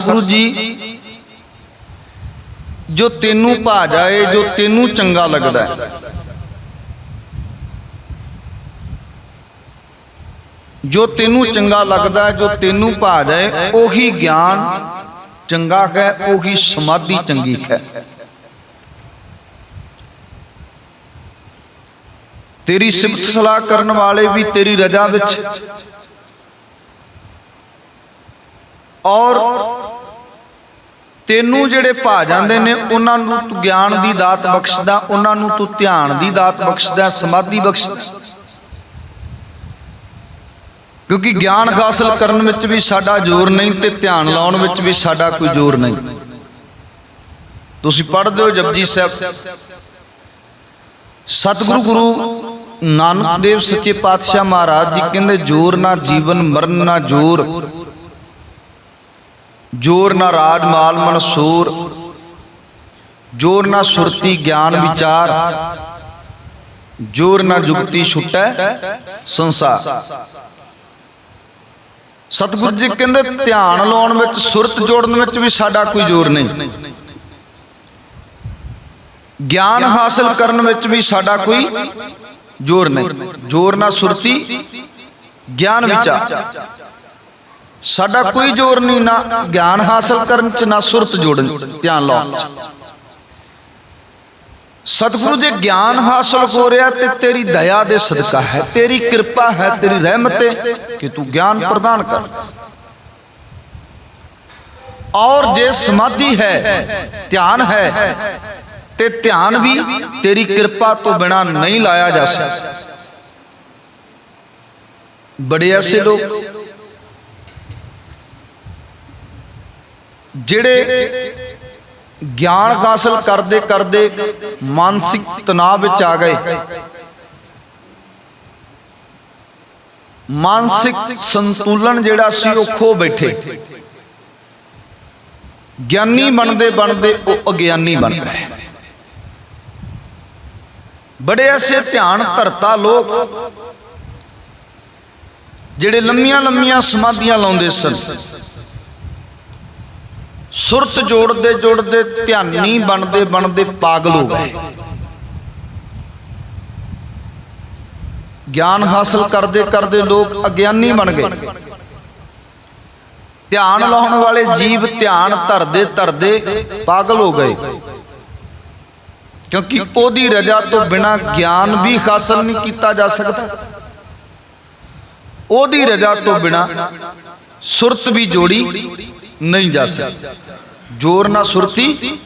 ਸਤਿਗੁਰੂ ਜੀ, ਜੋ ਤੈਨੂੰ ਭਾ ਜਾਏ, ਜੋ ਤੈਨੂੰ ਚੰਗਾ ਲੱਗਦਾ ਹੈ। ਜੋ ਤੈਨੂੰ ਚੰਗਾ ਲੱਗਦਾ ਹੈ, ਜੋ ਤੈਨੂੰ ਭਾ ਜਾਏ, ਉਹੀ ਗਿਆਨ ਚੰਗਾ ਹੈ, ਉਹੀ ਸਮਾਧੀ ਚੰਗੀ ਹੈ। ਤੇਰੀ ਸਿਫਤ ਸਲਾਹ ਕਰਨ ਵਾਲੇ ਵੀ ਤੇਰੀ ਰਜ਼ਾ ਵਿੱਚ ਔਰ ਤੈਨੂੰ ਜਿਹੜੇ ਭਾ ਜਾਂਦੇ ਨੇ, ਉਹਨਾਂ ਨੂੰ ਤੂੰ ਗਿਆਨ ਦੀ ਦਾਤ ਬਖਸ਼ਦਾ, ਉਹਨਾਂ ਨੂੰ ਤੂੰ ਧਿਆਨ ਦੀ ਦਾਤ ਬਖਸ਼ਦਾ, ਸਮਾਧੀ ਬਖਸ਼ਦਾ। ਕਿਉਂਕਿ ਗਿਆਨ ਹਾਸਲ ਕਰਨ ਵਿੱਚ ਵੀ ਸਾਡਾ ਜ਼ੋਰ ਨਹੀਂ ਤੇ ਧਿਆਨ ਲਾਉਣ ਵਿੱਚ ਵੀ ਸਾਡਾ ਕੋਈ ਜ਼ੋਰ ਨਹੀਂ। ਤੁਸੀਂ ਪੜ੍ਹਦੇ ਹੋ ਜਪਜੀ ਸਾਹਿਬ। ਸਤਿਗੁਰੂ ਗੁਰੂ ਨਾਨਕ ਦੇਵ ਸੱਚੇ ਪਾਤਸ਼ਾਹ ਮਹਾਰਾਜ ਜੀ ਕਹਿੰਦੇ, ਜੋਰ ਨਾ ਜੀਵਨ, ਮਰਨ ਨਾ ਜੋਰ। ਜੋਰ ਨਾ ਰਾਜ ਮਾਲ ਮਨਸੂਰ, ਜੋਰ ਨਾ ਸੁਰਤੀ ਗਿਆਨ ਵਿਚਾਰ, ਜੋਰ ਨਾ ਜੁਗਤੀ ਛੁਟੈ ਸੰਸਾਰ। ਸਤਿਗੁਰੂ ਜੀ ਕਹਿੰਦੇ, ਧਿਆਨ ਲਾਉਣ ਵਿੱਚ, ਸੁਰਤ ਜੋੜਨ ਵਿੱਚ ਵੀ ਸਾਡਾ ਕੋਈ ਜ਼ੋਰ ਨਹੀਂ। ਗਿਆਨ ਹਾਸਲ ਕਰਨ ਵਿੱਚ ਵੀ ਸਾਡਾ ਕੋਈ ਜ਼ੋਰ ਨਹੀਂ। ਜ਼ੋਰ ਨਾ ਸੁਰਤੀ, ਗਿਆਨ ਵਿਚਾਰ। ਸਾਡਾ ਕੋਈ ਜ਼ੋਰ ਨਹੀਂ ਨਾ ਗਿਆਨ ਹਾਸਲ ਕਰਨ ਚ ਨਾ ਸੁਰਤ ਜੋੜਨ ਚ ਧਿਆਨ ਲਾਉਣ ਚ ਸਤਿਗੁਰੂ ਜੇ ਗਿਆਨ ਹਾਸਲ ਹੋ ਰਿਹਾ ਤੇ ਤੇਰੀ ਦਇਆ ਦੇ ਸਦਕਾ ਹੈ। ਤੇਰੀ ਕਿਰਪਾ ਹੈ ਤੇਰੀ ਰਹਿਮਤ ਹੈ ਕਿ ਤੂੰ ਗਿਆਨ ਪ੍ਰਦਾਨ ਕਰ। ਔਰ ਜੇ ਸਮਾਧੀ ਹੈ ਧਿਆਨ ਹੈ ਤੇ ਧਿਆਨ ਵੀ ਤੇਰੀ ਕਿਰਪਾ ਤੋਂ ਬਿਨਾ ਨਹੀਂ ਲਾਇਆ ਜਾ ਸਕਦਾ। ਬੜੇ ਐਸੇ ਲੋਕ ਜਿਹੜੇ ਗਿਆਨ ਹਾਸਲ ਕਰਦੇ ਕਰਦੇ ਮਾਨਸਿਕ ਤਣਾਅ ਵਿੱਚ ਆ ਗਏ। ਮਾਨਸਿਕ ਸੰਤੁਲਨ ਜਿਹੜਾ ਸੀ ਉਹ ਖੋ ਬੈਠੇ। ਗਿਆਨੀ ਬਣਦੇ ਬਣਦੇ ਉਹ ਅਗਿਆਨੀ ਬਣ ਗਏ। ਬੜੇ ਐਸੇ ਧਿਆਨ ਧਰਤਾ ਲੋਕ ਜਿਹੜੇ ਲੰਮੀਆਂ ਲੰਮੀਆਂ ਸਮਾਧੀਆਂ ਲਾਉਂਦੇ ਸਨ। ਸੁਰਤ ਜੋੜਦੇ ਜੋੜਦੇ ਧਿਆਨੀ ਬਣਦੇ ਬਣਦੇ ਪਾਗਲ ਹੋ ਗਏ। ਗਿਆਨ ਹਾਸਲ ਕਰਦੇ ਕਰਦੇ ਲੋਕ ਅਗਿਆਨੀ ਬਣ ਗਏ। ਧਿਆਨ ਲਾਉਣ ਵਾਲੇ ਜੀਵ ਧਿਆਨ ਧਰਦੇ ਧਰਦੇ ਪਾਗਲ ਹੋ ਗਏ। ਕਿਉਂਕਿ ਉਹਦੀ ਰਜਾ ਤੋਂ ਬਿਨਾ ਗਿਆਨ ਵੀ ਹਾਸਲ ਨਹੀਂ ਕੀਤਾ ਜਾ ਸਕਦਾ। ਉਹਦੀ ਰਜਾ ਤੋਂ ਬਿਨਾ ਸੁਰਤ ਵੀ ਜੋੜੀ। ਨਹੀਂ ਜਾ ਸਕਦੀ ਜੋਰ ਨਾ ਸੁਰਤੀ,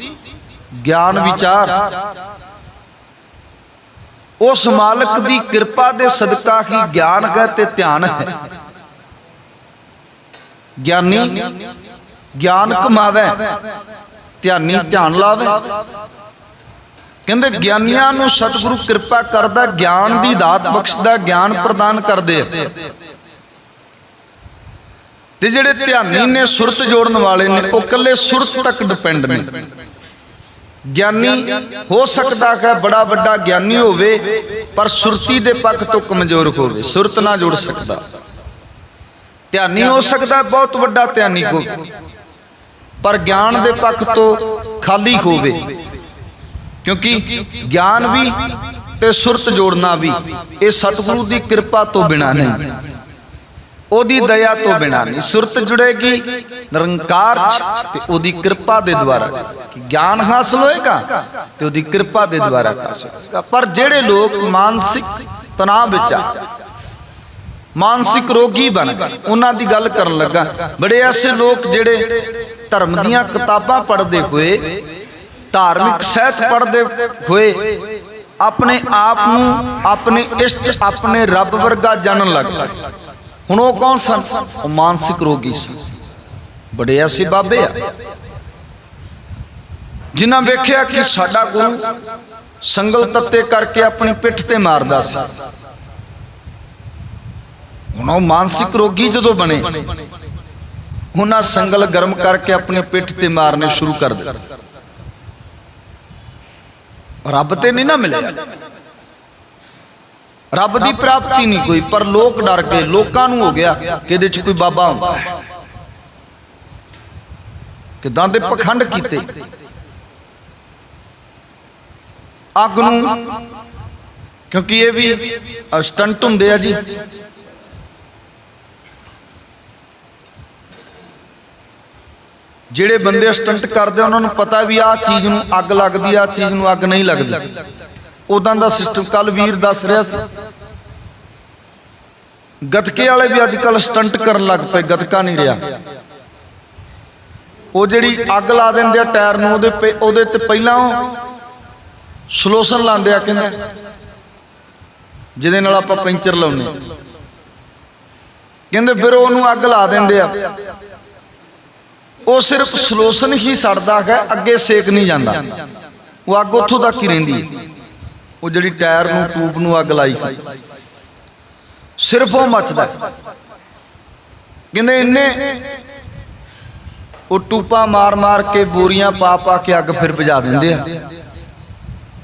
ਗਿਆਨ ਵਿਚਾਰ। ਉਸ ਮਾਲਕ ਦੀ ਕਿਰਪਾ ਦੇ ਸਦਕਾ ਹੀ ਗਿਆਨ ਹੈ ਤੇ ਧਿਆਨ ਹੈ। ਗਿਆਨੀ ਗਿਆਨ ਕਮਾਵੇ, ਧਿਆਨੀ ਧਿਆਨ ਲਾਵੇ। ਕਹਿੰਦੇ ਗਿਆਨੀਆਂ ਨੂੰ ਸਤਿਗੁਰੂ ਕਿਰਪਾ ਕਰਦਾ, ਗਿਆਨ ਦੀ ਦਾਤ ਬਖਸ਼ਦਾ, ਗਿਆਨ ਪ੍ਰਦਾਨ ਕਰਦੇ ਤੇ ਜਿਹੜੇ ਧਿਆਨੀ ਨੇ ਸੁਰਤ ਜੋੜਨ ਵਾਲੇ ਨੇ, ਉਹ ਇਕੱਲੇ ਸੁਰਤ ਤੱਕ ਡਿਪੈਂਡ ਨੇ। ਗਿਆਨੀ ਹੋ ਸਕਦਾ ਹੈ ਬੜਾ ਵੱਡਾ ਗਿਆਨੀ ਹੋਵੇ, ਪਰ ਸੁਰਤੀ ਦੇ ਪੱਖ ਤੋਂ ਕਮਜ਼ੋਰ ਹੋਵੇ, ਸੁਰਤ ਨਾ ਜੋੜ ਸਕਦਾ। ਧਿਆਨੀ ਹੋ ਸਕਦਾ ਬਹੁਤ ਵੱਡਾ ਧਿਆਨੀ ਹੋਵੇ, ਪਰ ਗਿਆਨ ਦੇ ਪੱਖ ਤੋਂ ਖਾਲੀ ਹੋਵੇ। ਕਿਉਂਕਿ ਗਿਆਨ ਵੀ ਤੇ ਸੁਰਤ ਜੋੜਨਾ ਵੀ, ਇਹ ਸਤਿਗੁਰੂ ਦੀ ਕਿਰਪਾ ਤੋਂ ਬਿਨਾ ਨਹੀਂ। ਉਹਦੀ ਦਇਆ ਤੋਂ ਬਿਨਾ ਨਹੀਂ। ਸੁਰਤ ਜੁੜੇਗੀ, ਨਿਰੰਕਾਰ ਚ, ਤੇ ਉਹਦੀ ਕਿਰਪਾ ਦੇ ਦੁਆਰਾ। ਗਿਆਨ ਹਾਸਲ ਹੋਏਗਾ, ਤੇ ਉਹਦੀ ਕਿਰਪਾ ਦੇ ਦੁਆਰਾ ਹਾਸਲ ਪਰ ਜਿਹੜੇ ਲੋਕ ਮਾਨਸਿਕ ਤਣਾਅ ਵਿੱਚ ਆ, ਮਾਨਸਿਕ ਰੋਗੀ ਬਣ ਗਏ ਉਹਨਾਂ ਦੀ ਗੱਲ ਕਰਨ ਲੱਗਾ, ਬੜੇ ਐਸੇ ਲੋਕ ਜਿਹੜੇ ਧਰਮ ਦੀਆਂ ਕਿਤਾਬਾਂ ਪੜ੍ਹਦੇ ਹੋਏ, ਧਾਰਮਿਕ ਸਹਿਤ ਪੜ੍ਹਦੇ ਹੋਏ, ਆਪਣੇ ਆਪ ਨੂੰ ਆਪਣੇ ਇਸ਼ਟ, ਆਪਣੇ ਰੱਬ ਵਰਗਾ ਜਾਣਨ ਲੱਗ ਪਏ। ਹੁਣ ਉਹ ਕੌਣ ਸਨ? ਉਹ ਮਾਨਸਿਕ ਰੋਗੀ ਸਨ ਬੜੇ ਐਸੇ ਬਾਬੇ ਆ। ਜਿਨ੍ਹਾਂ ਵੇਖਿਆ ਕਿ ਸਾਡਾ ਗੁਰੂ ਸੰਗਲ ਤੱਤੇ ਕਰਕੇ ਆਪਣੀ ਪਿੱਠ ਤੇ ਮਾਰਦਾ ਸੀ। ਹੁਣ ਉਹ ਮਾਨਸਿਕ ਰੋਗੀ ਜਦੋਂ ਬਣੇ, ਉਹਨਾਂ ਸੰਗਲ ਗਰਮ ਕਰਕੇ ਆਪਣੀ ਪਿੱਠ ਤੇ ਮਾਰਨੇ ਸ਼ੁਰੂ ਕਰ ਦਿੱਤੇ। ਰੱਬ ਤੇ ਨਹੀਂ ਨਾ ਮਿਲਿਆ। ਰੱਬ ਦੀ ਪ੍ਰਾਪਤੀ ਨਹੀਂ ਕੋਈ ਪਰ ਲੋਕ ਡਰ ਗਏ ਲੋਕਾਂ ਨੂੰ ਹੋ ਗਿਆ ਕਿ ਇਹਦੇ ਚ ਕੋਈ ਬਾਬਾ ਹੁੰਦਾ। ਹੈ ਕਿਦਾਂ ਦੇ ਪਖੰਡ ਕੀਤੇ। ਅੱਗ ਨੂੰ ਕਿਉਂਕਿ ਇਹ ਵੀ ਸਟੰਟ ਹੁੰਦੇ ਆ ਜੀ। ਜਿਹੜੇ ਬੰਦੇ ਸਟੰਟ ਕਰਦੇ ਉਹਨਾਂ ਨੂੰ ਪਤਾ ਵੀ ਆਹ ਚੀਜ਼ ਨੂੰ ਅੱਗ ਲੱਗਦੀ ਆ ਚੀਜ਼ ਨੂੰ ਅੱਗ ਨਹੀਂ ਲੱਗਦੀ। ਉਦਾਂ ਦਾ ਸਿਸਟਮ ਕੱਲ ਵੀਰ ਦੱਸ ਰਿਹਾ ਸੀ। ਗਤਕੇ ਵਾਲੇ ਵੀ ਅੱਜ ਕੱਲ ਸਟੰਟ ਕਰਨ ਲੱਗ ਪਏ, ਗਤਕਾ ਨਹੀਂ ਰਿਹਾ। ਉਹ ਜਿਹੜੀ ਅੱਗ ਲਾ ਦਿੰਦੇ ਆ ਟਾਇਰ ਨੂੰ, ਉਹਦੇ ਉਹਦੇ ਤੇ ਪਹਿਲਾਂ ਉਹ ਸਲੋਸ਼ਨ ਲਾਉਂਦੇ ਆ ਕਹਿੰਦੇ। ਜਿਹਦੇ ਨਾਲ ਆਪਾਂ ਪੈਂਚਰ ਲਾਉਨੇ ਕਹਿੰਦੇ ਫਿਰ ਉਹਨੂੰ ਅੱਗ ਲਾ ਦਿੰਦੇ ਆ। ਉਹ ਸਿਰਫ ਸਲੋਸ਼ਨ ਹੀ ਸੜਦਾ ਹੈ, ਅੱਗੇ ਸੇਕ ਨਹੀਂ ਜਾਂਦਾ। ਉਹ ਅੱਗ ਉੱਥੋਂ ਤੱਕ ਹੀ ਰਹਿੰਦੀ ਹੈ। ਉਹ ਜਿਹੜੀ ਟਾਇਰ ਨੂੰ, ਟੂਬ ਨੂੰ ਅੱਗ ਲਾਈ। ਸਿਰਫ ਉਹ ਮੱਚਦਾ ਕਹਿੰਦੇ ਇੰਨੇ ਉਹ ਟੂਪਾਂ ਮਾਰ ਮਾਰ ਕੇ ਬੋਰੀਆਂ ਪਾ ਪਾ ਕੇ ਅੱਗ ਫਿਰ ਬੁਝਾ ਦਿੰਦੇ ਆ।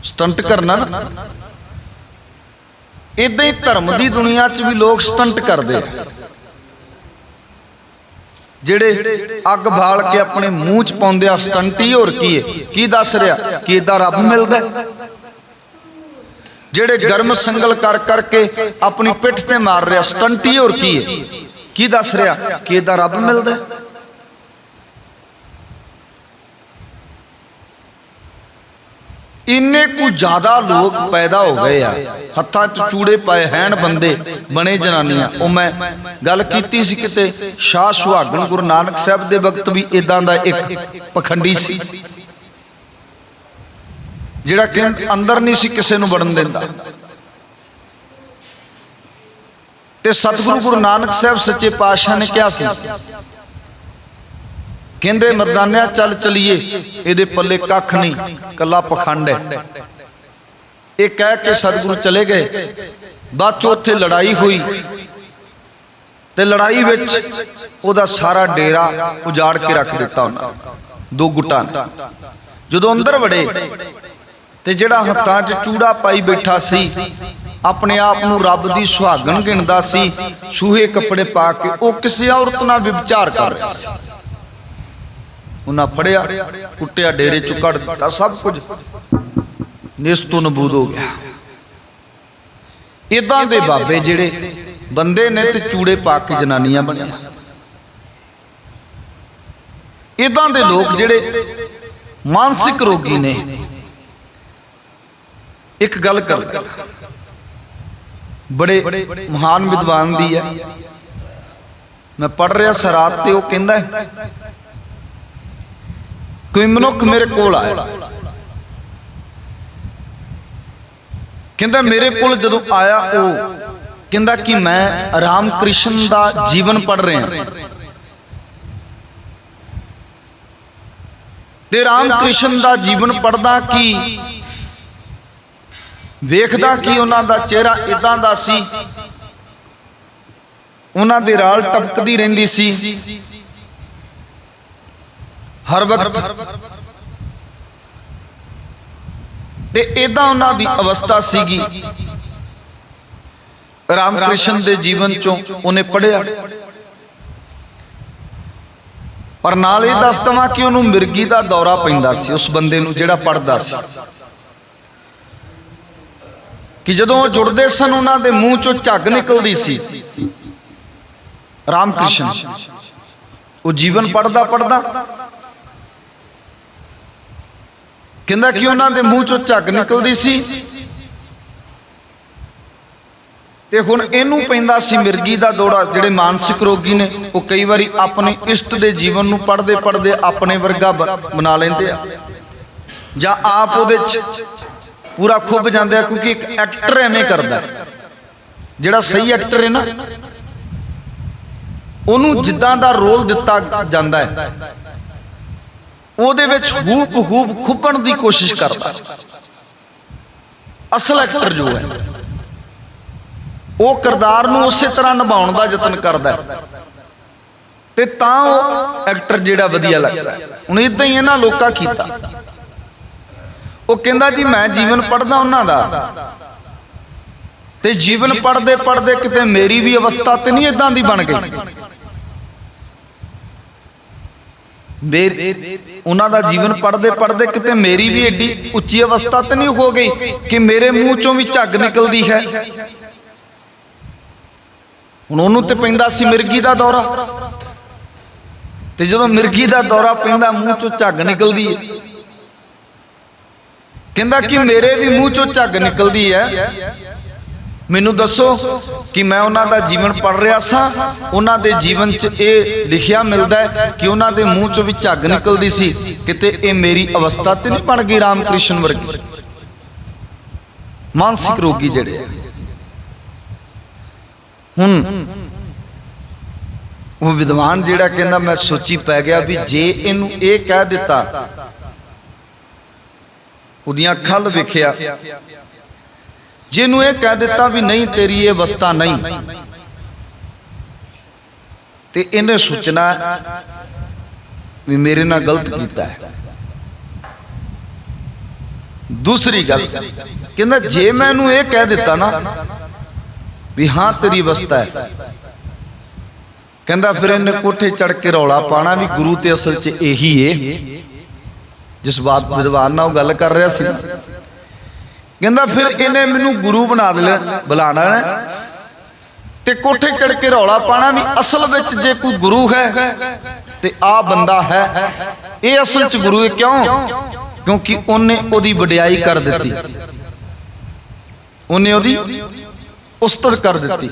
ਸਟੰਟ ਕਰਨਾ ਨਾ। ਇਦਾਂ ਹੀ ਧਰਮ ਦੀ ਦੁਨੀਆ 'ਚ ਵੀ ਲੋਕ ਸਟੰਟ ਕਰਦੇ ਆ। ਜਿਹੜੇ ਅੱਗ ਬਾਲ ਕੇ ਆਪਣੇ ਮੂੰਹ 'ਚ ਪਾਉਂਦੇ ਆ, ਸਟੰਟ ਹੀ ਹੋਰ ਕੀ ਹੈ? ਕੀ ਦੱਸ ਰਿਹਾ? ਕਿ ਇਦਾਂ ਰੱਬ ਮਿਲਦਾ ਜਿਹੜੇ ਗਰਮ ਸੰਗਲ ਕਰ ਕਰਕੇ ਆਪਣੀ ਪਿੱਠ ਤੇ ਮਾਰ ਰਿਹਾ। ਸਟੰਟ ਹੋਰ ਕੀ ਹੈ? ਕੀ ਦੱਸ ਰਿਹਾ? ਕਿ ਇਦਾਂ ਰੱਬ ਮਿਲਦਾ? ਇੰਨੇ ਕੁ ਜ਼ਿਆਦਾ ਲੋਕ ਪੈਦਾ ਹੋ ਗਏ ਆ। ਹੱਥਾਂ 'ਚ ਚੂੜੇ ਪਾਏ ਹੈਣ ਬੰਦੇ ਬਣੇ ਜਨਾਨੀਆਂ। ਉਹ ਮੈਂ ਗੱਲ ਕੀਤੀ ਸੀ ਕਿਤੇ ਸ਼ਾਹ ਸੁਹਾਗਣ ਗੁਰੂ ਨਾਨਕ ਸਾਹਿਬ ਦੇ ਵਕਤ ਵੀ ਇਦਾਂ ਦਾ ਇੱਕ ਪਖੰਡੀ ਸੀ। ਜਿਹੜਾ ਕਿ ਅੰਦਰ ਨਹੀਂ ਸੀ ਕਿਸੇ ਨੂੰ ਵੜਨ ਦਿੰਦਾ। ਤੇ ਸਤਿਗੁਰੂ ਗੁਰੂ ਨਾਨਕ ਸਾਹਿਬ ਸੱਚੇ ਪਾਤਸ਼ਾਹ ਨੇ ਕਿਹਾ ਸੀ, ਕਹਿੰਦੇ, ਮਰਦਾਨਿਆ, ਚੱਲ ਚਲੀਏ, ਇਹਦੇ ਪੱਲੇ ਕੱਖ ਨਹੀਂ, ਕੱਲਾ ਪਖੰਡ ਹੈ। ਇਹ ਕਹਿ ਕੇ ਸਤਿਗੁਰੂ ਚਲੇ ਗਏ। ਬਾਅਦ ਚ ਉੱਥੇ ਲੜਾਈ ਹੋਈ। ਤੇ ਲੜਾਈ ਵਿੱਚ ਉਹਦਾ ਸਾਰਾ ਡੇਰਾ ਉਜਾੜ ਕੇ ਰੱਖ ਦਿੱਤਾ ਉਹਨਾਂ ਦੋ ਗੁੱਟਾਂ ਜਦੋਂ ਅੰਦਰ ਵੜੇ ਤੇ ਜਿਹੜਾ ਹੱਥਾਂ 'ਚ ਚੂੜਾ ਪਾਈ ਬੈਠਾ ਸੀ, ਆਪਣੇ ਆਪ ਨੂੰ ਰੱਬ ਦੀ ਸੁਹਾਗਣ ਗਿਣਦਾ ਸੀ, ਸੂਹੇ ਕੱਪੜੇ ਪਾ ਕੇ ਉਹ ਕਿਸੇ ਔਰਤ ਨਾਲ ਵਿਵਚਾਰ ਕਰ ਰਿਹਾ ਸੀ। ਉਹਨਾਂ ਫੜਿਆ, ਕੁੱਟਿਆ, ਡੇਰੇ ਚੋਂ ਕੱਢ ਦਿੱਤਾ, ਸਭ ਕੁਝ ਨਿਸਤੋ ਨਬੂਦ ਹੋ ਗਿਆ। ਇਦਾਂ ਦੇ ਬਾਬੇ ਜਿਹੜੇ ਬੰਦੇ ਨੇ ਤੇ ਚੂੜੇ ਪਾ ਕੇ ਜਨਾਨੀਆਂ ਬਣੀਆਂ। ਇਦਾਂ ਦੇ ਲੋਕ ਜਿਹੜੇ ਮਾਨਸਿਕ ਰੋਗੀ ਨੇ ਇੱਕ ਗੱਲ ਕਰ ਬੜੇ ਮਹਾਨ ਵਿਦਵਾਨ ਦੀ ਹੈ। ਮੈਂ ਪੜ ਰਿਹਾ ਸਰਾਤ ਤੇ ਉਹ ਕਹਿੰਦਾ ਹੈ, ਕੋਈ ਮਨੁੱਖ ਮੇਰੇ ਕੋਲ ਆਇਆ। ਕਹਿੰਦਾ ਮੇਰੇ ਕੋਲ ਜਦੋਂ ਆਇਆ ਉਹ, ਕਹਿੰਦਾ ਕਿ ਮੈਂ ਰਾਮ ਕ੍ਰਿਸ਼ਨ ਦਾ ਜੀਵਨ ਪੜ ਰਿਹਾ। ਤੇ ਰਾਮ ਕ੍ਰਿਸ਼ਨ ਦਾ ਜੀਵਨ ਪੜਦਾ ਕਿ ਵੇਖਦਾ ਕਿ ਉਹਨਾਂ ਦਾ ਚਿਹਰਾ ਇਦਾਂ ਦਾ ਸੀ। ਉਹਨਾਂ ਦੇ ਰਾਲ ਟਪਕਦੀ ਰਹਿੰਦੀ ਸੀ। ਹਰ ਵਕਤ। ਤੇ ਇਦਾਂ ਉਹਨਾਂ ਦੀ ਅਵਸਥਾ ਸੀਗੀ। ਰਾਮ ਕ੍ਰਿਸ਼ਨ ਦੇ ਜੀਵਨ ਚੋਂ ਉਹਨੇ ਪੜਿਆ ਪਰ ਨਾਲ ਇਹ ਦੱਸ ਦਵਾਂ ਕਿ ਉਹਨੂੰ ਮਿਰਗੀ ਦਾ ਦੌਰਾ ਪੈਂਦਾ ਸੀ ਉਸ ਬੰਦੇ ਨੂੰ ਜਿਹੜਾ ਪੜਦਾ ਸੀ। ਕਿ ਜਦੋਂ ਉਹ ਜੁੜਦੇ ਸਨ, ਉਹਨਾਂ ਦੇ ਮੂੰਹ ਚੋਂ ਝੱਗ ਨਿਕਲਦੀ ਸੀ। ਰਾਮ ਉਹ ਜੀਵਨ ਪੜਦਾ ਪੜਦਾ ਕਹਿੰਦਾ ਕਿ ਉਹਨਾਂ ਦੇ ਮੂੰਹ ਚੋਂ ਝੱਗ ਨਿਕਲਦੀ ਸੀ ਤੇ ਹੁਣ ਇਹਨੂੰ ਪੈਂਦਾ ਸੀ ਮਿਰਗੀ ਦਾ ਦੌੜਾ ਜਿਹੜੇ ਮਾਨਸਿਕ ਰੋਗੀ ਨੇ, ਉਹ ਕਈ ਵਾਰੀ ਆਪਣੇ ਇਸ਼ਟ ਦੇ ਜੀਵਨ ਨੂੰ ਪੜਦੇ ਪੜਦੇ ਆਪਣੇ ਵਰਗਾ ਬਣਾ ਲੈਂਦੇ ਆ। ਜਾਂ ਆਪ ਉਹਦੇ ਚ ਪੂਰਾ ਖੁੱਭ ਜਾਂਦਾ ਕਿਉਂਕਿ ਇੱਕ ਐਕਟਰ ਐਵੇਂ ਕਰਦਾ ਜਿਹੜਾ ਸਹੀ ਐਕਟਰ ਹੈ ਨਾ, ਉਹਨੂੰ ਜਿੱਦਾਂ ਦਾ ਰੋਲ ਦਿੱਤਾ ਜਾਂਦਾ ਹੈ, ਉਹਦੇ ਵਿੱਚ ਹੂਬ ਹੂਬ ਖੁੱਬਣ ਦੀ ਕੋਸ਼ਿਸ਼ ਕਰਦਾ ਅਸਲ ਐਕਟਰ ਜੋ ਹੈ, ਉਹ ਕਿਰਦਾਰ ਨੂੰ ਉਸੇ ਤਰ੍ਹਾਂ ਨਿਭਾਉਣ ਦਾ ਯਤਨ ਕਰਦਾ ਤੇ ਤਾਂ ਉਹ ਐਕਟਰ ਜਿਹੜਾ ਵਧੀਆ ਲੱਗਦਾ ਹੁਣ ਇਦਾਂ ਹੀ ਇਹਨਾਂ ਲੋਕਾਂ ਕੀਤਾ। ਉਹ ਕਹਿੰਦਾ ਜੀ, ਮੈਂ ਜੀਵਨ ਪੜਦਾ ਉਹਨਾਂ ਦਾ। ਤੇ ਜੀਵਨ ਪੜਦੇ ਪੜਦੇ ਕਿਤੇ ਮੇਰੀ ਵੀ ਅਵਸਥਾ ਤੇ ਨਹੀਂ ਇਦਾਂ ਦੀ ਬਣ ਗਈ। ਮੇਰ ਉਹਨਾਂ ਦਾ ਜੀਵਨ ਪੜਦੇ ਪੜਦੇ ਕਿਤੇ ਮੇਰੀ ਵੀ ਏਡੀ ਉੱਚੀ ਅਵਸਥਾ ਤੇ ਨਹੀਂ ਹੋ ਗਈ ਕਿ ਮੇਰੇ ਮੂੰਹ ਚੋਂ ਵੀ ਝੱਗ ਨਿਕਲਦੀ ਹੈ। ਹੁਣ ਉਹਨੂੰ ਤੇ ਪੈਂਦਾ ਸੀ ਮਿਰਗੀ ਦਾ ਦੌਰਾ। ਤੇ ਜਦੋਂ ਮਿਰਗੀ ਦਾ ਦੌਰਾ ਪੈਂਦਾ, ਮੂੰਹ ਚੋਂ ਝੱਗ ਨਿਕਲਦੀ ਹੈ। ਕਹਿੰਦਾ ਕਿ ਮੇਰੇ ਵੀ ਮੂੰਹ ਚੋਂ ਝੱਗ ਨਿਕਲਦੀ ਹੈ। ਮੈਨੂੰ ਦੱਸੋ ਕਿ ਮੈਂ ਉਹਨਾਂ ਦਾ ਜੀਵਨ ਪੜ ਰਿਹਾ ਸਾਂ। ਉਹਨਾਂ ਦੇ ਜੀਵਨ 'ਚ ਇਹ ਲਿਖਿਆ ਮਿਲਦਾ ਹੈ ਕਿ ਉਹਨਾਂ ਦੇ ਮੂੰਹ 'ਚੋਂ ਵੀ ਝੱਗ ਨਿਕਲਦੀ ਸੀ। ਕਿਤੇ ਇਹ ਮੇਰੀ ਅਵਸਥਾ ਤੇ ਨਹੀਂ ਬਣ ਗਈ ਰਾਮਕ੍ਰਿਸ਼ਨ ਵਰਗੀ। ਮਾਨਸਿਕ ਰੋਗੀ ਜਿਹੜੇ। ਹੁਣ ਉਹ ਵਿਦਵਾਨ ਜਿਹੜਾ ਕਹਿੰਦਾ ਮੈਂ ਸੋਚੀ ਪੈ ਗਿਆ ਵੀ ਜੇ ਇਹਨੂੰ ਇਹ ਕਹਿ ਦਿੱਤਾ ਉਹਦੀਆਂ ਅੱਖਾਂ ਵੇਖਿਆ। ਜਿਹਨੂੰ ਇਹ ਕਹਿ ਦਿੱਤਾ ਵੀ ਨਹੀਂ, ਤੇਰੀ ਇਹ ਅਵਸਥਾ ਨਹੀਂ। ਤੇ ਇਹਨੇ ਸੋਚਣਾ ਵੀ ਮੇਰੇ ਨਾਲ ਗਲਤ ਕੀਤਾ ਹੈ। ਦੂਸਰੀ ਗੱਲ, ਕਹਿੰਦਾ ਜੇ ਮੈਂ ਇਹਨੂੰ ਇਹ ਕਹਿ ਦਿੱਤਾ ਨਾ ਵੀ ਹਾਂ, ਤੇਰੀ ਅਵਸਥਾ ਹੈ। ਕਹਿੰਦਾ ਫਿਰ ਇਹਨੇ ਕੋਠੇ ਚੜ ਕੇ ਰੌਲਾ ਪਾਣਾ ਵੀ ਗੁਰੂ ਤੇ ਅਸਲ 'ਚ ਇਹੀ ਏ। ਜਿਸ ਬਾਤ ਵਿਦਵਾਨ ਨਾਲ ਉਹ ਗੱਲ ਕਰ ਰਿਹਾ ਸੀ। ਕਹਿੰਦਾ ਫਿਰ ਇਹਨੇ ਮੈਨੂੰ ਗੁਰੂ ਬਣਾ ਦੇ ਬੁਲਾਣਾ ਤੇ ਕੋਠੇ ਚੜ ਕੇ ਰੌਲਾ ਪਾਣਾ ਵੀ ਅਸਲ ਵਿੱਚ ਜੇ ਕੋਈ ਗੁਰੂ ਹੈ, ਤੇ ਆ ਬੰਦਾ ਹੈ। ਇਹ ਅਸਲ 'ਚ ਗੁਰੂ ਹੈ ਕਿਉਂ? ਕਿਉਂਕਿ ਉਹਨੇ ਉਹਦੀ ਵਡਿਆਈ ਕਰ ਦਿੱਤੀ। ਉਹਨੇ ਉਹਦੀ ਉਸਤਤ ਕਰ ਦਿੱਤੀ।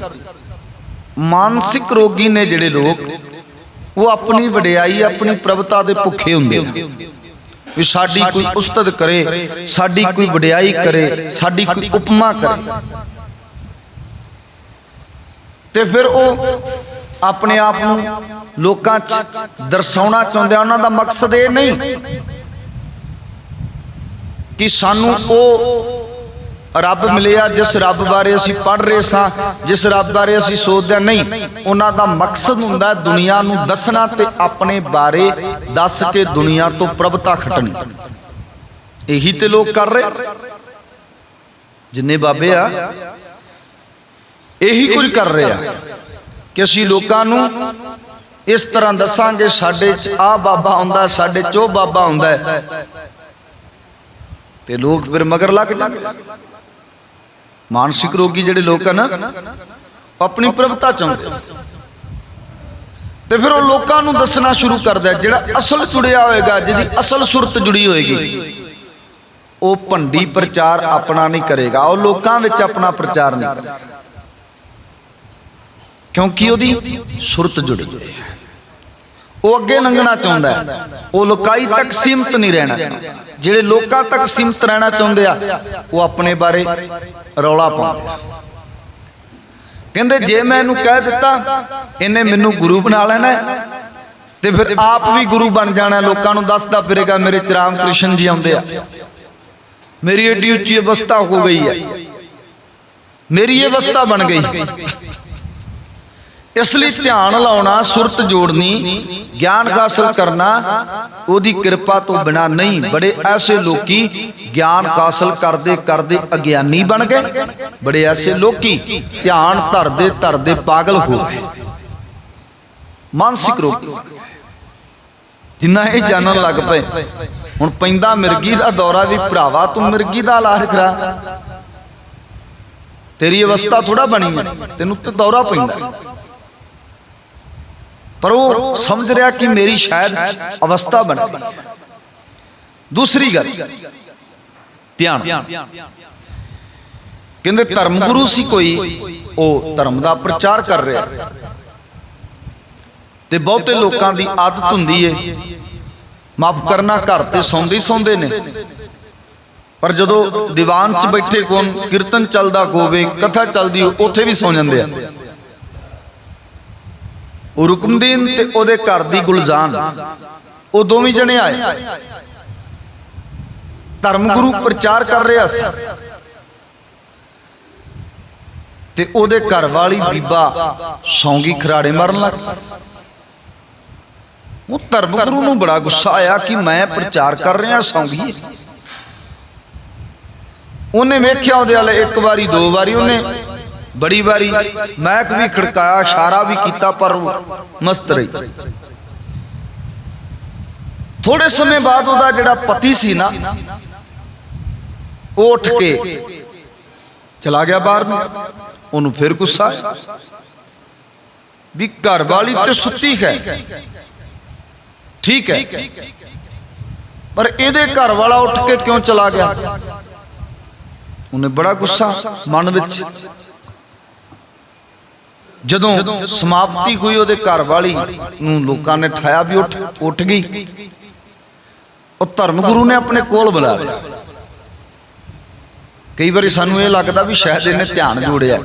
ਮਾਨਸਿਕ ਰੋਗੀ ਨੇ ਜਿਹੜੇ ਲੋਕ, ਉਹ ਆਪਣੀ ਵਡਿਆਈ, ਆਪਣੀ ਪ੍ਰਭਤਾ ਦੇ ਭੁੱਖੇ ਹੁੰਦੇ ਨੇ ਵੀ ਸਾਡੀ ਕੋਈ ਉਸਤਤ ਕਰੇ ਸਾਡੀ ਕੋਈ ਵਡਿਆਈ ਕਰੇ ਸਾਡੀ ਕੋਈ ਉਪਮਾ ਕਰੇ। ਤੇ ਫਿਰ ਉਹ ਆਪਣੇ ਆਪ ਨੂੰ ਲੋਕਾਂ 'ਚ ਦਰਸਾਉਣਾ ਚਾਹੁੰਦੇ ਆ ਉਹਨਾਂ ਦਾ ਮਕਸਦ ਇਹ ਨਹੀਂ। ਕਿ ਸਾਨੂੰ ਉਹ ਰੱਬ ਮਿਲਿਆ, ਜਿਸ ਰੱਬ ਬਾਰੇ ਅਸੀਂ ਪੜ੍ਹ ਰਹੇ ਸਾਂ, ਜਿਸ ਰੱਬ ਬਾਰੇ ਅਸੀਂ ਸੋਚਦੇ ਨਹੀਂ, ਉਹਨਾਂ ਦਾ ਮਕਸਦ ਹੁੰਦਾ ਦੁਨੀਆ ਨੂੰ ਦੱਸਣਾ ਤੇ ਆਪਣੇ ਬਾਰੇ ਦੱਸ ਕੇ ਦੁਨੀਆ ਤੋਂ ਪ੍ਰਭਤਾ ਖਟਣੀ। ਇਹੀ ਤੇ ਲੋਕ ਕਰ ਰਹੇ। ਜਿੰਨੇ ਬਾਬੇ ਆ, ਇਹੀ ਕੁਝ ਕਰ ਰਹੇ ਆ ਕਿ ਅਸੀਂ ਲੋਕਾਂ ਨੂੰ ਇਸ ਤਰ੍ਹਾਂ ਦੱਸਾਂਗੇ, ਸਾਡੇ ਚ ਆ ਬਾਬਾ ਹੁੰਦਾ, ਸਾਡੇ ਚ ਉਹ ਬਾਬਾ ਹੁੰਦਾ ਤੇ ਲੋਕ ਫਿਰ ਮਗਰ ਲੱਗ ਜਾਂਦੇ ਮਾਨਸਿਕ ਰੋਗੀ ਜਿਹੜੇ ਲੋਕ ਆ ਨਾ, ਆਪਣੀ ਪ੍ਰਭਤਾ ਚਾਹੁੰਦੇ ਤੇ ਫਿਰ ਉਹ ਲੋਕਾਂ ਨੂੰ ਦੱਸਣਾ ਸ਼ੁਰੂ ਕਰਦਾ ਜਿਹੜਾ ਅਸਲ ਸੁੜਿਆ ਹੋਏਗਾ, ਜਿਹਦੀ ਅਸਲ ਸੁਰਤ ਜੁੜੀ ਹੋਏਗੀ। ਉਹ ਭੰਡੀ ਪ੍ਰਚਾਰ ਆਪਣਾ ਨਹੀਂ ਕਰੇਗਾ, ਉਹ ਲੋਕਾਂ ਵਿੱਚ ਆਪਣਾ ਪ੍ਰਚਾਰ ਨਹੀਂ ਕਰੇਗਾ। ਕਿਉਂਕਿ ਉਹਦੀ ਸੁਰਤ ਜੁੜੀ ਹੋਈ ਹੈ। ਉਹ ਅੱਗੇ ਲੰਘਣਾ ਚਾਹੁੰਦਾ ਹੈ। ਉਹ ਲੋਕਾਈ ਤੱਕ ਸੀਮਤ ਨਹੀਂ ਰਹਿਣਾ ਚਾਹੁੰਦਾ। ਜਿਹੜੇ ਲੋਕਾਂ ਤੱਕ ਸੀਮਤ ਰਹਿਣਾ ਚਾਹੁੰਦੇ ਆ, ਉਹ ਆਪਣੇ ਬਾਰੇ ਰੌਲਾ ਪਾਉਂਦੇ ਆ ਕਹਿੰਦੇ, ਜੇ ਮੈਂ ਇਹਨੂੰ ਕਹਿ ਦਿੱਤਾ, ਇਹਨੇ ਮੈਨੂੰ ਗੁਰੂ ਬਣਾ ਲੈਣਾ ਤੇ ਫਿਰ ਆਪ ਵੀ ਗੁਰੂ ਬਣ ਜਾਣਾ ਲੋਕਾਂ ਨੂੰ ਦੱਸਦਾ ਫਿਰੇਗਾ, ਮੇਰੇ ਚ ਰਾਮ ਕ੍ਰਿਸ਼ਨ ਜੀ ਆਉਂਦੇ ਆ। ਮੇਰੀ ਏਡੀ ਉੱਚੀ ਅਵਸਥਾ ਹੋ ਗਈ ਹੈ। ਮੇਰੀ ਇਹ ਅਵਸਥਾ ਬਣ ਗਈ। ਇਸ ਲਈ ਧਿਆਨ ਲਾਉਣਾ ਸੁਰਤ ਜੋੜਨੀ ਗਿਆਨ ਹਾਸਲ ਕਰਨਾ ਉਹਦੀ ਕਿਰਪਾ ਤੋਂ ਬਿਨਾ ਨਹੀਂ। ਬੜੇ ਐਸੇ ਲੋਕੀ ਗਿਆਨ ਹਾਸਲ ਕਰਦੇ ਕਰਦੇ ਅਗਿਆਨੀ ਬਣ ਗਏ। ਬੜੇ ਐਸੇ ਲੋਕੀ ਧਿਆਨ ਧਰਦੇ ਧਰਦੇ ਪਾਗਲ ਹੋ ਗਏ। ਮਾਨਸਿਕ ਰੋਗ। ਜਿੰਨਾ ਇਹ ਜਾਣਨ ਲੱਗ ਪਏ। ਹੁਣ ਪੈਂਦਾ ਮਿਰਗੀ ਦਾ ਦੌਰਾ ਵੀ ਭਰਾਵਾ ਤੂੰ ਮਿਰਗੀ ਦਾ ਇਲਾਜ ਕਰਾ। ਤੇਰੀ ਅਵਸਥਾ ਥੋੜਾ ਬਣੀ ਹੈ। ਤੈਨੂੰ ਤੇ ਦੌਰਾ ਪੈਂਦਾ। ਪਰ ਉਹ ਸਮਝ ਰਿਹਾ ਕਿ ਮੇਰੀ ਸ਼ਾਇਦ ਅਵਸਥਾ ਬਣ। ਦੂਸਰੀ ਗੱਲ, ਧਿਆਨ ਕਹਿੰਦੇ ਧਰਮ ਗੁਰੂ ਸੀ ਕੋਈ, ਉਹ ਧਰਮ ਦਾ ਪ੍ਰਚਾਰ ਕਰ ਰਿਹਾ। ਤੇ ਬਹੁਤੇ ਲੋਕਾਂ ਦੀ ਆਦਤ ਹੁੰਦੀ ਏ, ਮਾਫ ਕਰਨਾ, ਘਰ ਤੇ ਸੌਂਦੇ ਸੌਂਦੇ ਨੇ। ਪਰ ਜਦੋਂ ਦੀਵਾਨ 'ਚ ਬੈਠੇ ਕੋਨ ਕੀਰਤਨ ਚੱਲਦਾ ਹੋਵੇ, ਕਥਾ ਚੱਲਦੀ ਹੋ ਉੱਥੇ ਵੀ ਸੌ ਜਾਂਦੇ ਆ। ਰੁਕਮਦੀਨ ਤੇ ਉਹਦੇ ਘਰ ਦੀ ਗੁਲਜ਼ਾਨ। ਉਹ ਦੋਵੇਂ ਜਣੇ ਆਏ। ਧਰਮ ਗੁਰੂ ਪ੍ਰਚਾਰ ਕਰ ਰਿਹਾ ਸੀ। ਤੇ ਉਹਦੇ ਘਰ ਵਾਲੀ ਬੀਬਾ ਸੌਂਗੀ ਖਰਾੜੇ ਮਾਰਨ ਲੱਗ ਉਹ ਧਰਮ ਗੁਰੂ ਨੂੰ ਬੜਾ ਗੁੱਸਾ ਆਇਆ ਕਿ ਮੈਂ ਪ੍ਰਚਾਰ ਕਰ ਰਿਹਾ ਸੌਂਗੀ। ਉਹਨੇ ਵੇਖਿਆ ਉਹਦੇ ਵਾਲੇ ਇੱਕ ਵਾਰੀ, ਦੋ ਵਾਰੀ ਉਹਨੇ ਬੜੀ ਵਾਰੀ ਮੈਕ ਵੀ ਖੜਕਾਇਆ, ਇਸ਼ਾਰਾ ਵੀ ਕੀਤਾ, ਪਰ ਮਸਤ ਰਹੀ। ਥੋੜੇ ਸਮੇਂ ਬਾਅਦ ਉਹਦਾ ਜਿਹੜਾ ਪਤੀ ਸੀ ਨਾ, ਉਹ ਉੱਠ ਕੇ ਚਲਾ ਗਿਆ ਬਾਹਰ ਨੂੰ। ਉਹਨੂੰ ਫਿਰ ਗੁੱਸਾ ਵੀ ਘਰ ਵਾਲੀ ਤੇ ਸੁੱਤੀ ਹੈ। ਠੀਕ ਹੈ। ਪਰ ਇਹਦੇ ਘਰ ਵਾਲਾ ਉੱਠ ਕੇ ਕਿਉਂ ਚਲਾ ਗਿਆ? ਉਹਨੇ ਬੜਾ ਗੁੱਸਾ ਮਨ ਵਿੱਚ। ਜਦੋਂ ਸਮਾਪਤੀ ਹੋਈ ਉਹਦੇ ਘਰ ਵਾਲੀ ਨੂੰ ਲੋਕਾਂ ਨੇ ਠਾਇਆ ਵੀ ਉੱਠ ਉੱਠ ਗਈ। ਉਹ ਧਰਮ ਗੁਰੂ ਨੇ ਆਪਣੇ ਕੋਲ ਬੁਲਾ ਲਿਆ। ਕਈ ਵਾਰੀ ਸਾਨੂੰ ਇਹ ਲੱਗਦਾ ਵੀ ਸ਼ਾਇਦ ਇਹਨੇ ਧਿਆਨ ਜੋੜਿਆ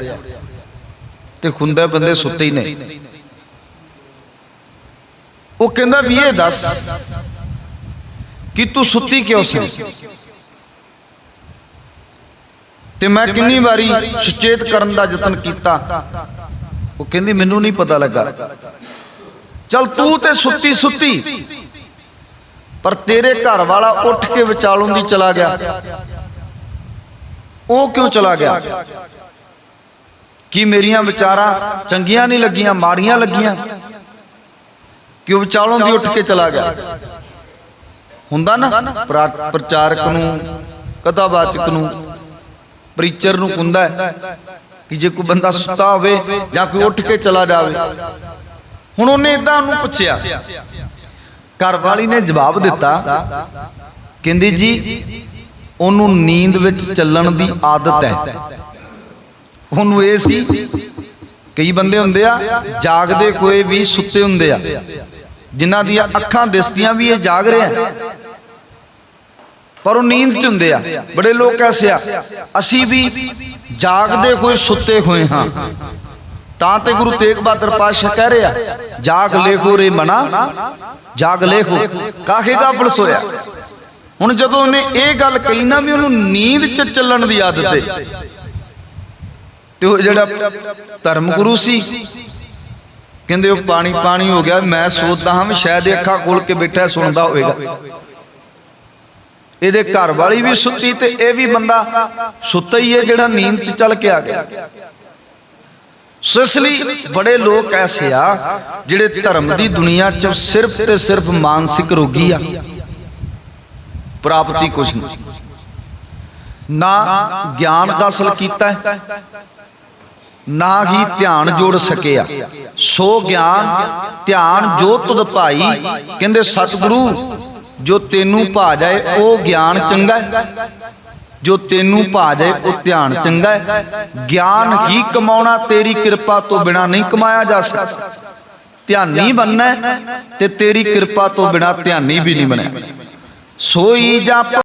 ਤੇ ਖੁੰਦੇ ਬੰਦੇ ਸੁੱਤੇ ਹੀ ਨੇ ਉਹ ਕਹਿੰਦਾ ਵੀ ਇਹ ਦੱਸ ਕਿ ਤੂੰ ਸੁੱਤੀ ਕਿਉਂ ਸੀ? ਤੇ ਮੈਂ ਕਿੰਨੀ ਵਾਰੀ ਸੁਚੇਤ ਕਰਨ ਦਾ ਯਤਨ ਕੀਤਾ। ਉਹ ਕਹਿੰਦੀ, ਮੈਨੂੰ ਨਹੀਂ ਪਤਾ ਲੱਗਾ। ਚਲ ਤੂੰ ਤੇ ਸੁੱਤੀ ਸੁੱਤੀ। ਪਰ ਤੇਰੇ ਘਰ ਵਾਲਾ ਉੱਠ ਕੇ ਵਿਚਾਲੋਂ ਦੀ ਚਲਾ ਗਿਆ। ਉਹ ਕਿਉਂ ਚਲਾ ਗਿਆ? ਕੀ ਮੇਰੀਆਂ ਵਿਚਾਰਾਂ ਚੰਗੀਆਂ ਨਹੀਂ ਲੱਗੀਆਂ, ਮਾੜੀਆਂ ਲੱਗੀਆਂ? ਕਿ ਉਹ ਵਿਚਾਲੋਂ ਦੀ ਉੱਠ ਕੇ ਚਲਾ ਗਿਆ? ਹੁੰਦਾ ਨਾ ਪ੍ਰਚਾਰਕ ਨੂੰ, ਕਥਾਵਾਚਕ ਨੂੰ, ਪ੍ਰੀਚਰ ਨੂੰ ਹੁੰਦਾ ਕਿ ਜੇ ਕੋਈ ਬੰਦਾ ਸੁੱਤਾ ਹੋਵੇ ਜਾਂ ਕੋਈ ਉੱਠ ਕੇ ਚਲਾ ਜਾਵੇ। ਹੁਣ ਉਹਨੇ ਇਦਾਂ ਉਹਨੂੰ ਪੁੱਛਿਆ। ਘਰ ਵਾਲੀ ਨੇ ਜਵਾਬ ਦਿੱਤਾ, ਕਹਿੰਦੀ ਜੀ, ਉਹਨੂੰ ਨੀਂਦ ਵਿੱਚ ਚੱਲਣ ਦੀ ਆਦਤ ਹੈ। ਉਹਨੂੰ ਇਹ ਸੀ, ਕਈ ਬੰਦੇ ਹੁੰਦੇ ਆ, ਜਾਗਦੇ ਕੋਈ ਵੀ ਸੁੱਤੇ ਹੁੰਦੇ ਆ। ਜਿਨ੍ਹਾਂ ਦੀਆਂ ਅੱਖਾਂ ਦਿਸਦੀਆਂ ਵੀ ਇਹ ਜਾਗ ਰਿਹਾ ਪਰ ਉਹ ਨੀਂਦ ਚ ਹੁੰਦੇ ਆ। ਬੜੇ ਲੋਕ ਐਸੇ ਆ। ਅਸੀਂ ਵੀ ਜਾਗਦੇ ਹੋਏ ਸੁੱਤੇ ਹੋਏ ਹਾਂ। ਤਾਂ ਤੇ ਗੁਰੂ ਤੇਗ ਬਹਾਦਰ ਪਾਤਸ਼ਾਹ ਕਹਿ ਰਿਹਾ ਜਾਗ ਲੇਖੋ ਰੇ ਮਨਾ, ਜਾਗ ਲੇਖੋ। ਕਾਹੇ ਗਾਫਲ ਸੋਇਆ ਹੁਣ ਜਦੋਂ ਉਹਨੇ ਇਹ ਗੱਲ ਕਹੀ ਨਾ ਵੀ ਉਹਨੂੰ ਨੀਂਦ ਚ ਚੱਲਣ ਦੀ ਆਦਤ ਹੈ ਤੇ ਉਹ ਜਿਹੜਾ ਧਰਮ ਗੁਰੂ ਸੀ, ਕਹਿੰਦੇ ਉਹ ਪਾਣੀ ਪਾਣੀ ਹੋ ਗਿਆ, ਮੈਂ ਸੋਚਦਾ ਹਾਂ ਵੀ ਸ਼ਾਇਦ ਇਹ ਅੱਖਾਂ ਖੋਲ ਕੇ ਬੈਠਾ ਸੁਣਦਾ ਹੋਵੇਗਾ। ਇਹਦੇ ਘਰ ਵਾਲੀ ਵੀ ਸੁੱਤੀ ਤੇ ਇਹ ਵੀ ਬੰਦਾ ਸੁੱਤਾ ਹੀ ਹੈ ਜਿਹੜਾ ਨੀਂਦ 'ਚ ਚੱਲ ਕੇ ਆ ਗਿਆ। ਸੋ ਇਸ ਲਈ ਬੜੇ ਲੋਕ ਐਸੇ ਆ ਜਿਹੜੇ ਧਰਮ ਦੀ ਦੁਨੀਆ 'ਚ ਸਿਰਫ ਤੇ ਸਿਰਫ ਮਾਨਸਿਕ ਰੋਗੀ ਆ। ਪ੍ਰਾਪਤੀ ਕੁਛ ਨਹੀਂ। ਨਾ ਗਿਆਨ ਹਾਸਲ ਕੀਤਾ ਹੈ, ਨਾ ਹੀ ਧਿਆਨ ਜੋੜ ਸਕਿਆ। ਸੋ ਗਿਆਨ, ਧਿਆਨ ਜੋ ਤੁਧ ਭਾਈ ਕਹਿੰਦੇ ਸਤਿਗੁਰੂ ਜੋ ਤੈਨੂੰ ਭਾ ਜਾਏ ਉਹ ਗਿਆਨ ਚੰਗਾ ਹੈ। ਜੋ ਤੈਨੂੰ ਭਾ ਜਾਏ ਉਹ ਧਿਆਨ ਚੰਗਾ ਹੈ। ਗਿਆਨ ਹੀ ਕਮਾਉਣਾ ਤੇਰੀ ਕਿਰਪਾ ਤੋਂ ਬਿਨਾ ਨਹੀਂ ਕਮਾਇਆ ਜਾ ਸਕਦਾ। ਧਿਆਨੀ ਬਣਨਾ ਤੇ ਤੇਰੀ ਕਿਰਪਾ ਤੋਂ ਬਿਨਾ ਧਿਆਨੀ ਵੀ ਨਹੀਂ ਬਣਿਆ। ਸੋਈ ਜਪ